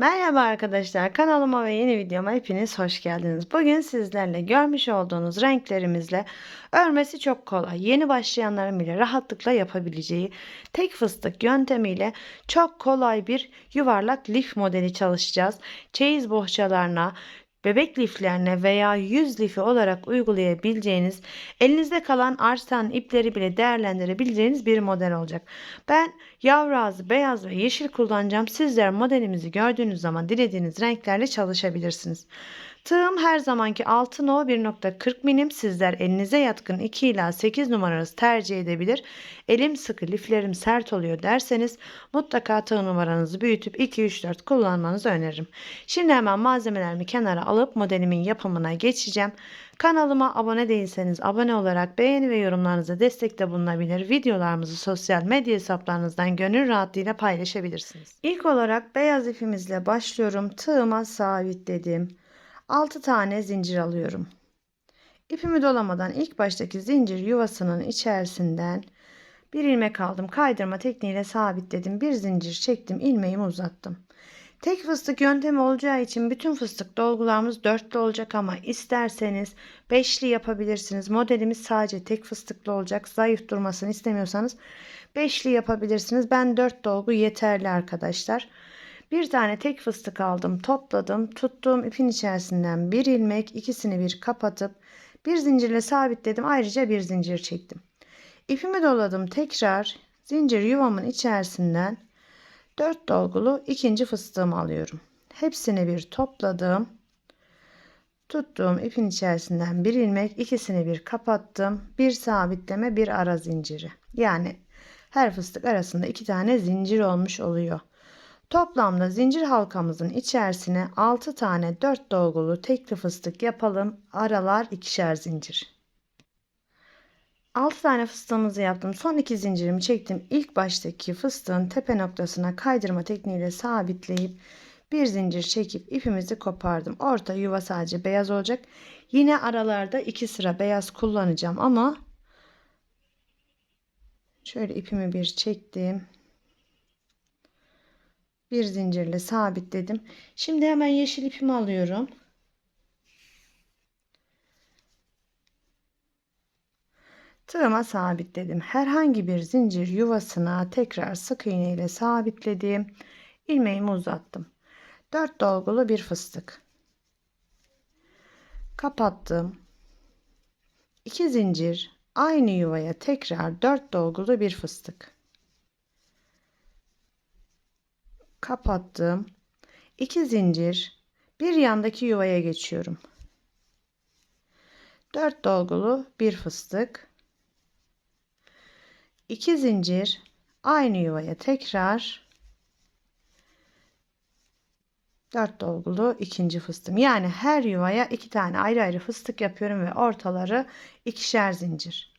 Merhaba arkadaşlar kanalıma ve yeni videoma hepiniz hoş geldiniz. Bugün sizlerle görmüş olduğunuz renklerimizle örmesi çok kolay. Yeni başlayanların bile rahatlıkla yapabileceği tek fıstık yöntemiyle çok kolay bir yuvarlak lif modeli çalışacağız. Çeyiz bohçalarına, bebek liflerine veya yüz lifi olarak uygulayabileceğiniz, elinizde kalan arsan ipleri bile değerlendirebileceğiniz bir model olacak. Ben yavru ağzı, beyaz ve yeşil kullanacağım. Sizler modelimizi gördüğünüz zaman dilediğiniz renklerle çalışabilirsiniz. Tığım her zamanki 6 no 1.40 milim. Sizler elinize yatkın 2 ila 8 numarası tercih edebilir. Elim sıkı, liflerim sert oluyor derseniz mutlaka tığ numaranızı büyütüp 2-3-4 kullanmanızı öneririm. Şimdi hemen malzemelerimi kenara alıp modelimin yapımına geçeceğim. Kanalıma abone değilseniz abone olarak beğeni ve yorumlarınıza destekte bulunabilir. Videolarımızı sosyal medya hesaplarınızdan gönül rahatlığıyla paylaşabilirsiniz. İlk olarak beyaz ipimizle başlıyorum. Tığıma sabitledim. 6 tane zincir alıyorum. İpimi dolamadan ilk baştaki zincir yuvasının içerisinden bir ilmek aldım. Kaydırma tekniğiyle sabitledim. Bir zincir çektim. ilmeğimi uzattım. Tek fıstık yöntemi olacağı için bütün fıstık dolgularımız dörtlü olacak ama isterseniz beşli yapabilirsiniz. Modelimiz sadece tek fıstıklı olacak. Zayıf durmasını istemiyorsanız beşli yapabilirsiniz. Ben dört dolgu yeterli arkadaşlar. Bir tane tek fıstık aldım, topladım. Tuttuğum ipin içerisinden bir ilmek, ikisini bir kapatıp bir zincirle sabitledim. Ayrıca bir zincir çektim. İpimi doladım. Tekrar zincir yuvamın içerisinden 4 dolgulu ikinci fıstığımı alıyorum. Hepsini bir topladım. Tuttuğum ipin içerisinden bir ilmek, ikisini bir kapattım. Bir sabitleme, bir ara zinciri. Yani her fıstık arasında iki tane zincir olmuş oluyor. Toplamda zincir halkamızın içerisine 6 tane 4 dolgulu tekli fıstık yapalım. Aralar ikişer zincir. 6 tane fıstığımızı yaptım. Son iki zincirimi çektim. İlk baştaki fıstığın tepe noktasına kaydırma tekniğiyle sabitleyip bir zincir çekip ipimizi kopardım. Orta yuva sadece beyaz olacak. Yine aralarda iki sıra beyaz kullanacağım ama şöyle ipimi bir çektim bir zincirle sabitledim. Şimdi hemen yeşil ipimi alıyorum. Tığıma sabitledim. Herhangi bir zincir yuvasına tekrar sık iğne ile sabitledim. İlmeğimi uzattım. 4 dolgulu bir fıstık. Kapattım. 2 zincir aynı yuvaya tekrar 4 dolgulu bir fıstık. Kapattım. 2 zincir bir yandaki yuvaya geçiyorum. 4 dolgulu bir fıstık. 2 zincir aynı yuvaya tekrar 4 dolgulu ikinci fıstığım. Yani her yuvaya iki tane ayrı ayrı fıstık yapıyorum ve ortaları ikişer zincir.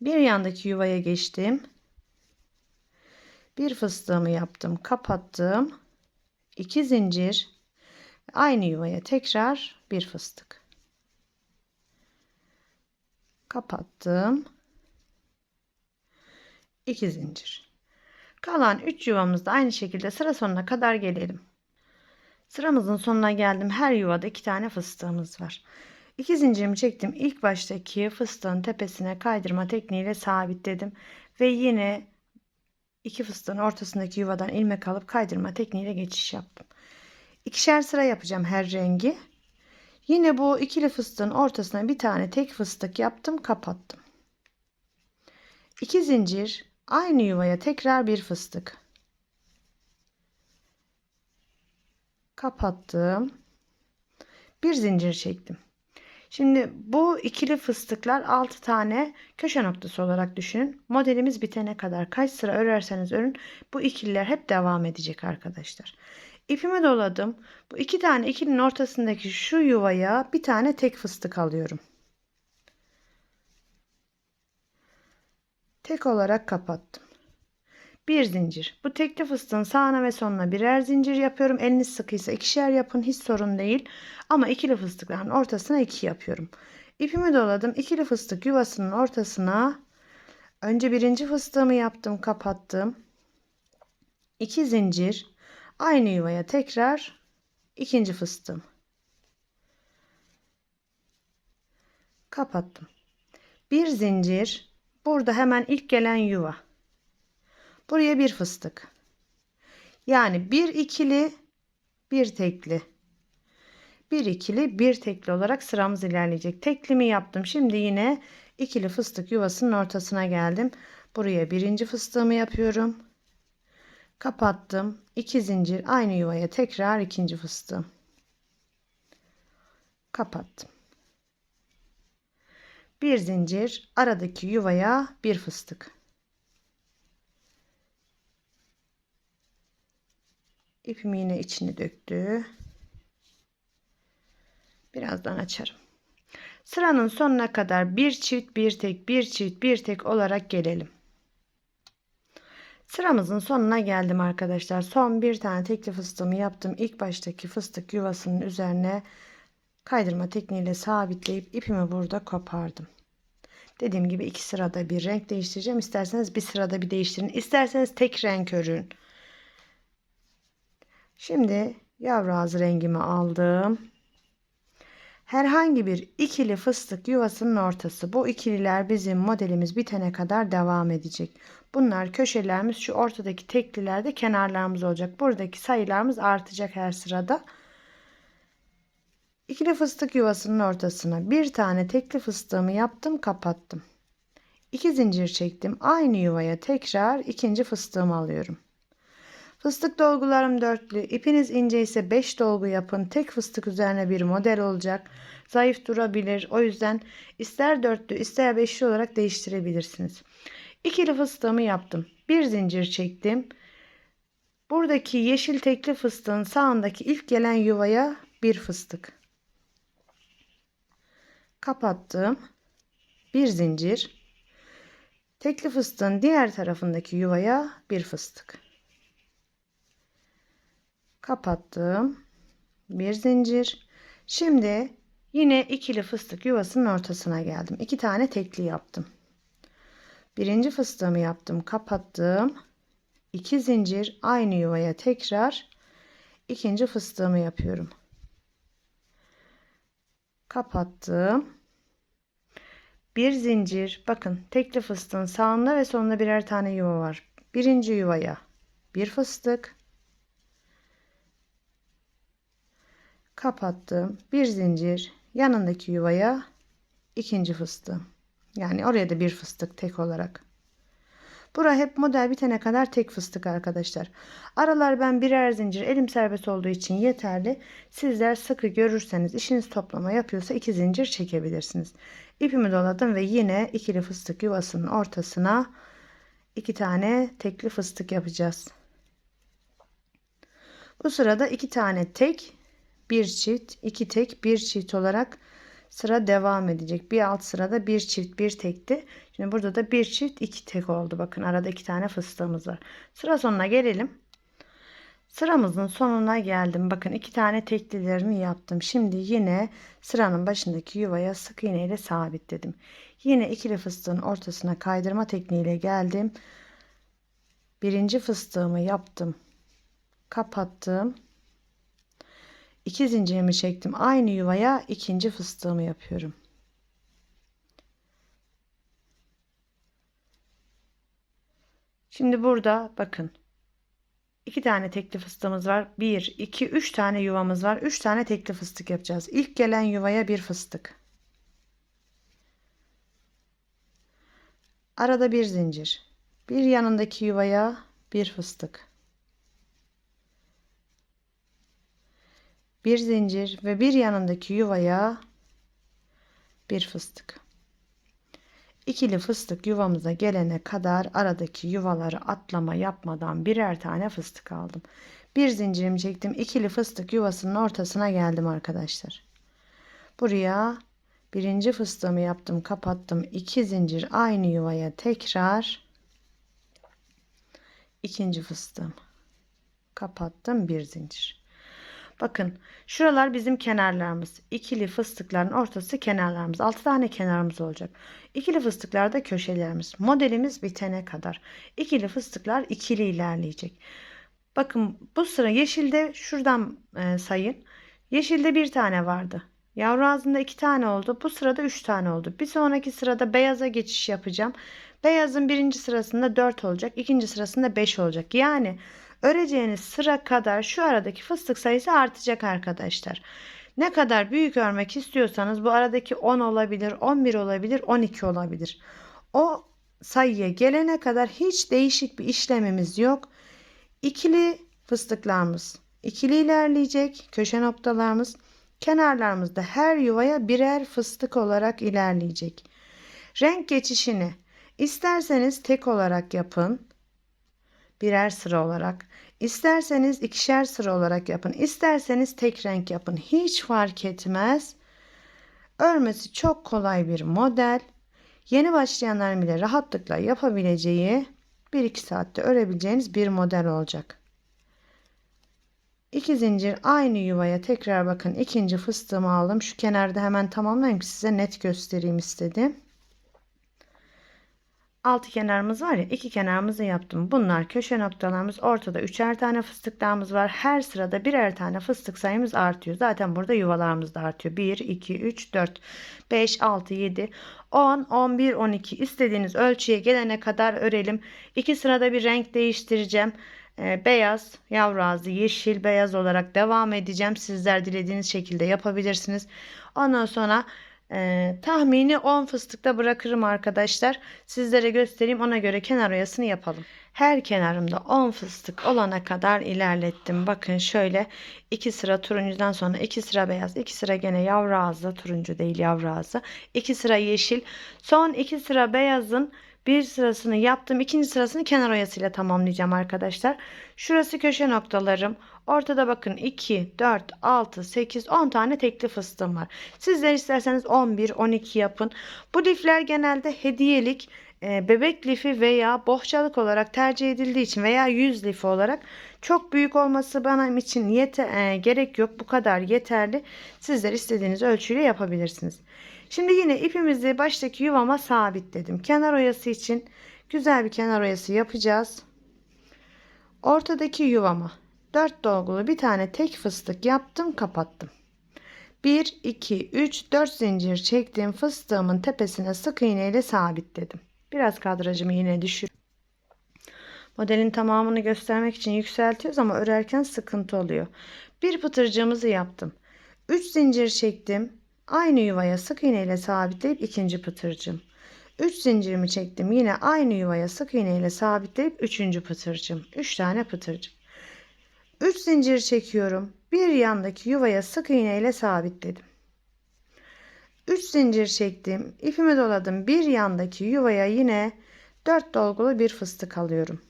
Bir yandaki yuvaya geçtim bir fıstığımı yaptım kapattım. 2 zincir. Aynı yuvaya tekrar bir fıstık. Kapattım. 2 zincir. Kalan 3 yuvamızda aynı şekilde sıra sonuna kadar gelelim. Sıramızın sonuna geldim. Her yuvada 2 tane fıstığımız var. 2 zincirimi çektim. İlk baştaki fıstığın tepesine kaydırma tekniğiyle sabitledim. Ve yine iki fıstığın ortasındaki yuvadan ilmek alıp kaydırma tekniğiyle geçiş yaptım. İkişer sıra yapacağım her rengi. Yine bu ikili fıstığın ortasına bir tane tek fıstık yaptım, kapattım. İki zincir aynı yuvaya tekrar bir fıstık. Kapattım. Bir zincir çektim. Şimdi bu ikili fıstıklar 6 tane köşe noktası olarak düşünün. Modelimiz bitene kadar kaç sıra örerseniz örün bu ikililer hep devam edecek arkadaşlar. İpimi doladım. Bu iki tane ikilinin ortasındaki şu yuvaya bir tane tek fıstık alıyorum. Tek olarak kapattım bir zincir. Bu tekli fıstığın sağına ve sonuna birer zincir yapıyorum. Eliniz sıkıysa ikişer yapın hiç sorun değil. Ama ikili fıstıkların ortasına iki yapıyorum. İpimi doladım. İkili fıstık yuvasının ortasına önce birinci fıstığımı yaptım, kapattım. 2 zincir Aynı yuvaya tekrar ikinci fıstığım. Kapattım. Bir zincir. Burada hemen ilk gelen yuva. Buraya bir fıstık. Yani bir ikili, bir tekli. Bir ikili, bir tekli olarak sıramız ilerleyecek. Teklimi yaptım. Şimdi yine ikili fıstık yuvasının ortasına geldim. Buraya birinci fıstığımı yapıyorum. Kapattım. İki zincir aynı yuvaya tekrar ikinci fıstığım. Kapattım. Bir zincir aradaki yuvaya bir fıstık. İpim yine içini döktü. Birazdan açarım. Sıranın sonuna kadar bir çift bir tek bir çift bir tek olarak gelelim. Sıramızın sonuna geldim arkadaşlar. Son bir tane tekli fıstığımı yaptım. İlk baştaki fıstık yuvasının üzerine kaydırma tekniğiyle sabitleyip ipimi burada kopardım. Dediğim gibi iki sırada bir renk değiştireceğim. İsterseniz bir sırada bir değiştirin. İsterseniz tek renk örün. Şimdi yavru ağzı rengimi aldım. Herhangi bir ikili fıstık yuvasının ortası. Bu ikililer bizim modelimiz bitene kadar devam edecek. Bunlar köşelerimiz şu ortadaki teklilerde kenarlarımız olacak. Buradaki sayılarımız artacak her sırada. İkili fıstık yuvasının ortasına bir tane tekli fıstığımı yaptım kapattım. İki zincir çektim. Aynı yuvaya tekrar ikinci fıstığımı alıyorum. Fıstık dolgularım dörtlü. İpiniz ince ise 5 dolgu yapın. Tek fıstık üzerine bir model olacak. Zayıf durabilir. O yüzden ister dörtlü ister beşli olarak değiştirebilirsiniz. İkili fıstığımı yaptım. Bir zincir çektim. Buradaki yeşil tekli fıstığın sağındaki ilk gelen yuvaya bir fıstık. Kapattım. Bir zincir. Tekli fıstığın diğer tarafındaki yuvaya bir fıstık kapattım. Bir zincir. Şimdi yine ikili fıstık yuvasının ortasına geldim. İki tane tekli yaptım. Birinci fıstığımı yaptım, kapattım. İki zincir aynı yuvaya tekrar ikinci fıstığımı yapıyorum. Kapattım. Bir zincir. Bakın tekli fıstığın sağında ve sonunda birer tane yuva var. Birinci yuvaya bir fıstık. Kapattım. Bir zincir yanındaki yuvaya ikinci fıstığım. Yani oraya da bir fıstık tek olarak. Bura hep model bitene kadar tek fıstık arkadaşlar. Aralar ben birer zincir elim serbest olduğu için yeterli. Sizler sıkı görürseniz işiniz toplama yapıyorsa iki zincir çekebilirsiniz. İpimi doladım ve yine ikili fıstık yuvasının ortasına iki tane tekli fıstık yapacağız. Bu sırada iki tane tek bir çift, iki tek, bir çift olarak sıra devam edecek. Bir alt sırada bir çift, bir tekti. Şimdi burada da bir çift, iki tek oldu. Bakın arada iki tane fıstığımız var. Sıra sonuna gelelim. Sıramızın sonuna geldim. Bakın iki tane teklilerimi yaptım. Şimdi yine sıranın başındaki yuvaya sık iğne ile sabitledim. Yine ikili fıstığın ortasına kaydırma tekniğiyle geldim. Birinci fıstığımı yaptım. Kapattım. 2 zincirimi çektim. Aynı yuvaya ikinci fıstığımı yapıyorum. Şimdi burada bakın. iki tane tekli fıstığımız var. 1, 2, 3 tane yuvamız var. 3 tane tekli fıstık yapacağız. İlk gelen yuvaya bir fıstık. Arada bir zincir. Bir yanındaki yuvaya bir fıstık. Bir zincir ve bir yanındaki yuvaya bir fıstık. İkili fıstık yuvamıza gelene kadar aradaki yuvaları atlama yapmadan birer tane fıstık aldım. Bir zincirimi çektim. İkili fıstık yuvasının ortasına geldim arkadaşlar. Buraya birinci fıstığımı yaptım, kapattım. İki zincir aynı yuvaya tekrar ikinci fıstığım kapattım bir zincir. Bakın şuralar bizim kenarlarımız. İkili fıstıkların ortası kenarlarımız. 6 tane kenarımız olacak. İkili fıstıklar da köşelerimiz. Modelimiz bitene kadar. İkili fıstıklar ikili ilerleyecek. Bakın bu sıra yeşilde şuradan e, sayın. Yeşilde bir tane vardı. Yavru ağzında iki tane oldu. Bu sırada üç tane oldu. Bir sonraki sırada beyaza geçiş yapacağım. Beyazın birinci sırasında 4 olacak. ikinci sırasında 5 olacak. Yani öreceğiniz sıra kadar şu aradaki fıstık sayısı artacak arkadaşlar. Ne kadar büyük örmek istiyorsanız bu aradaki 10 olabilir, 11 olabilir, 12 olabilir. O sayıya gelene kadar hiç değişik bir işlemimiz yok. İkili fıstıklarımız ikili ilerleyecek. Köşe noktalarımız kenarlarımızda her yuvaya birer fıstık olarak ilerleyecek. Renk geçişini isterseniz tek olarak yapın. Birer sıra olarak. İsterseniz ikişer sıra olarak yapın. İsterseniz tek renk yapın. Hiç fark etmez. Örmesi çok kolay bir model. Yeni başlayanların bile rahatlıkla yapabileceği 1-2 saatte örebileceğiniz bir model olacak. İki zincir aynı yuvaya tekrar bakın ikinci fıstığımı aldım. Şu kenarda hemen tamamlayayım ki size net göstereyim istedim. Altı kenarımız var ya iki kenarımızı yaptım. Bunlar köşe noktalarımız. Ortada üçer tane fıstıklarımız var. Her sırada birer tane fıstık sayımız artıyor. Zaten burada yuvalarımız da artıyor. 1, 2, 3, 4, 5, 6, 7, 10, 11, 12. İstediğiniz ölçüye gelene kadar örelim. İki sırada bir renk değiştireceğim. Ee, beyaz, yavru ağzı, yeşil, beyaz olarak devam edeceğim. Sizler dilediğiniz şekilde yapabilirsiniz. Ondan sonra e, tahmini 10 fıstıkta bırakırım arkadaşlar. Sizlere göstereyim. Ona göre kenar oyasını yapalım. Her kenarımda 10 fıstık olana kadar ilerlettim. Bakın şöyle 2 sıra turuncudan sonra 2 sıra beyaz, 2 sıra gene yavru ağzı, turuncu değil yavru ağzı, 2 sıra yeşil, son 2 sıra beyazın bir sırasını yaptım. ikinci sırasını kenar oyasıyla tamamlayacağım arkadaşlar. Şurası köşe noktalarım. Ortada bakın 2, 4, 6, 8, 10 tane tekli fıstığım var. Sizler isterseniz 11, 12 yapın. Bu lifler genelde hediyelik e, bebek lifi veya bohçalık olarak tercih edildiği için veya yüz lifi olarak çok büyük olması benim için yete, e, gerek yok. Bu kadar yeterli. Sizler istediğiniz ölçüyle yapabilirsiniz. Şimdi yine ipimizi baştaki yuvama sabitledim. Kenar oyası için güzel bir kenar oyası yapacağız. Ortadaki yuvama 4 dolgulu bir tane tek fıstık yaptım kapattım. 1 2 3 4 zincir çektim fıstığımın tepesine sık iğne ile sabitledim. Biraz kadrajımı yine düşür. Modelin tamamını göstermek için yükseltiyoruz ama örerken sıkıntı oluyor. Bir pıtırcığımızı yaptım. 3 zincir çektim. Aynı yuvaya sık iğne ile sabitleyip ikinci pıtırcım. 3 zincirimi çektim. Yine aynı yuvaya sık iğne ile sabitleyip üçüncü pıtırcım. 3 tane pıtırcım. 3 zincir çekiyorum. Bir yandaki yuvaya sık iğne ile sabitledim. 3 zincir çektim. ipimi doladım. Bir yandaki yuvaya yine 4 dolgulu bir fıstık alıyorum.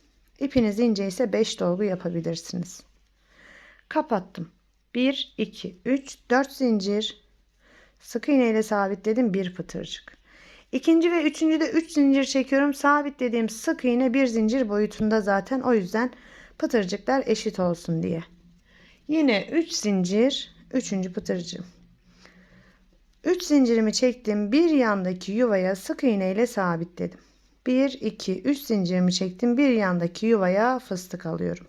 İpiniz ince ise 5 dolgu yapabilirsiniz. Kapattım. 1 2 3 4 zincir Sık iğne ile sabitledim bir pıtırcık. İkinci ve üçüncü de üç zincir çekiyorum. Sabitlediğim sık iğne bir zincir boyutunda zaten. O yüzden pıtırcıklar eşit olsun diye. Yine 3 zincir, üçüncü pıtırcığım. 3 zincirimi çektim. Bir yandaki yuvaya sık iğne ile sabitledim. 1 2 3 zincirimi çektim. Bir yandaki yuvaya fıstık alıyorum.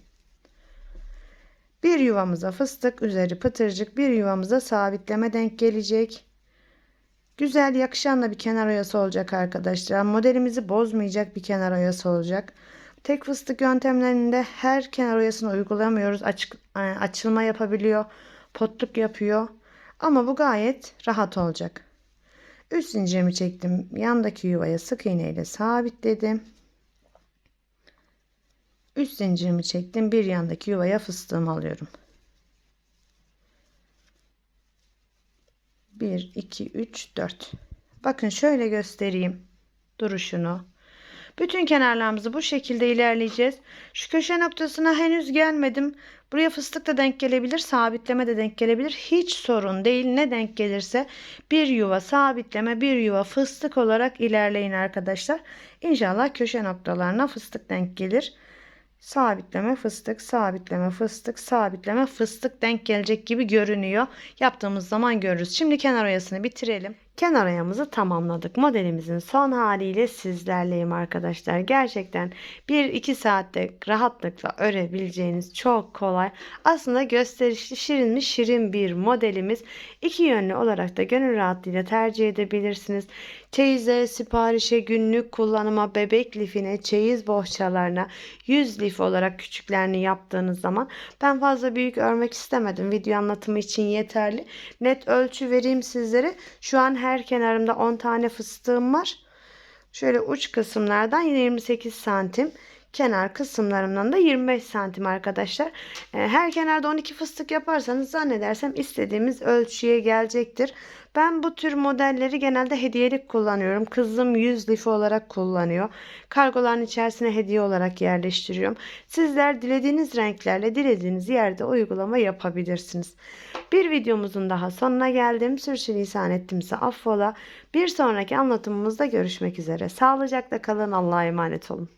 Bir yuvamıza fıstık üzeri pıtırcık bir yuvamıza sabitleme denk gelecek. Güzel yakışan da bir kenar oyası olacak arkadaşlar. Modelimizi bozmayacak bir kenar oyası olacak. Tek fıstık yöntemlerinde her kenar oyasını uygulamıyoruz. Açık, e, açılma yapabiliyor. Potluk yapıyor. Ama bu gayet rahat olacak. Üst zincirimi çektim. Yandaki yuvaya sık iğne ile sabitledim. Üst zincirimi çektim. Bir yandaki yuvaya fıstığımı alıyorum. 1, 2, 3, 4. Bakın şöyle göstereyim duruşunu. Bütün kenarlarımızı bu şekilde ilerleyeceğiz. Şu köşe noktasına henüz gelmedim. Buraya fıstık da denk gelebilir, sabitleme de denk gelebilir. Hiç sorun değil. Ne denk gelirse bir yuva sabitleme, bir yuva fıstık olarak ilerleyin arkadaşlar. İnşallah köşe noktalarına fıstık denk gelir. Sabitleme fıstık, sabitleme fıstık, sabitleme fıstık denk gelecek gibi görünüyor. Yaptığımız zaman görürüz. Şimdi kenar oyasını bitirelim. kenar ayağımızı tamamladık. Modelimizin son haliyle sizlerleyim arkadaşlar. Gerçekten 1-2 saatte rahatlıkla örebileceğiniz çok kolay. Aslında gösterişli şirin mi şirin bir modelimiz. İki yönlü olarak da gönül rahatlığıyla tercih edebilirsiniz. Çeyize, siparişe, günlük kullanıma, bebek lifine, çeyiz bohçalarına 100 lif olarak küçüklerini yaptığınız zaman ben fazla büyük örmek istemedim. Video anlatımı için yeterli. Net ölçü vereyim sizlere. Şu an her kenarımda 10 tane fıstığım var. Şöyle uç kısımlardan yine 28 santim. Kenar kısımlarımdan da 25 santim arkadaşlar. Ee, Her kenarda 12 fıstık yaparsanız zannedersem istediğimiz ölçüye gelecektir. Ben bu tür modelleri genelde hediyelik kullanıyorum. Kızım 100 lif olarak kullanıyor. Kargoların içerisine hediye olarak yerleştiriyorum. Sizler dilediğiniz renklerle dilediğiniz yerde uygulama yapabilirsiniz. Bir videomuzun daha sonuna geldim. Sürçülisan ettimse affola. Bir sonraki anlatımımızda görüşmek üzere. Sağlıcakla kalın. Allah'a emanet olun.